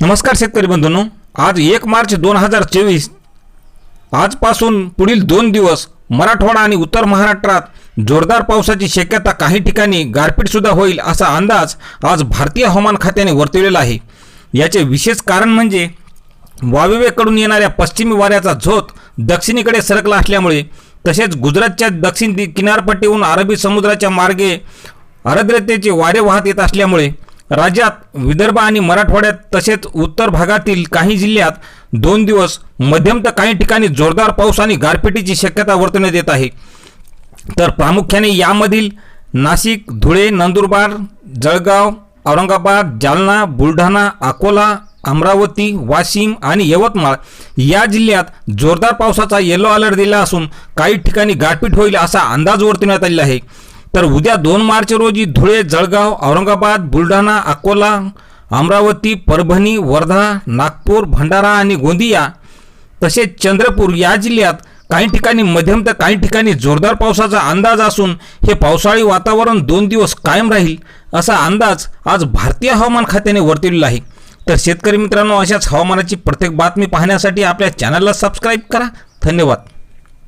नमस्कार शेतकरी बंधूंनो. आज एक मार्च दोन हजार चोवीस. आजपासून पुढील दोन दिवस मराठवाडा आणि उत्तर महाराष्ट्रात जोरदार पावसाची शक्यता काही ठिकाणी गारपीटसुद्धा होईल असा अंदाज आज भारतीय हवामान खात्याने वर्तवलेला आहे. याचे विशेष कारण म्हणजे वायव्येकडून येणाऱ्या पश्चिमी वाऱ्याचा झोत दक्षिणेकडे सरकला असल्यामुळे तसेच गुजरातच्या दक्षिण किनारपट्टीहून अरबी समुद्राच्या मार्गे आर्द्रतेचे वारे वाहत येत असल्यामुळे राज्यात विदर्भ आणि मराठवाड्यात तसेच उत्तर भागातील काही जिल्ह्यात दोन दिवस मध्यम तर काही ठिकाणी जोरदार पाऊस आणि गारपिटीची शक्यता वर्तवण्यात येत आहे. तर प्रामुख्याने यामधील नाशिक धुळे नंदुरबार जळगाव औरंगाबाद जालना बुलढाणा अकोला अमरावती वाशिम आणि यवतमाळ या जिल्ह्यात जोरदार पावसाचा येलो अलर्ट दिला असून काही ठिकाणी गारपीट होईल असा अंदाज वर्तवण्यात आलेला आहे. तर उद्या दोन मार्च रोजी धुळे जळगाव औरंगाबाद बुलढाणा अकोला अमरावती परभणी वर्धा नागपूर भंडारा आणि गोंदिया तसेच चंद्रपूर या जिल्ह्यात काही ठिकाणी मध्यम तर काही ठिकाणी जोरदार पावसाचा अंदाज असून हे पावसाळी वातावरण दोन दिवस कायम राहील असा अंदाज आज भारतीय हवामान खात्याने वर्तवलेला आहे. तर शेतकरी मित्रांनो अशाच हवामानाची प्रत्येक बातमी पाहण्यासाठी आपल्या चॅनलला सबस्क्राईब करा. धन्यवाद.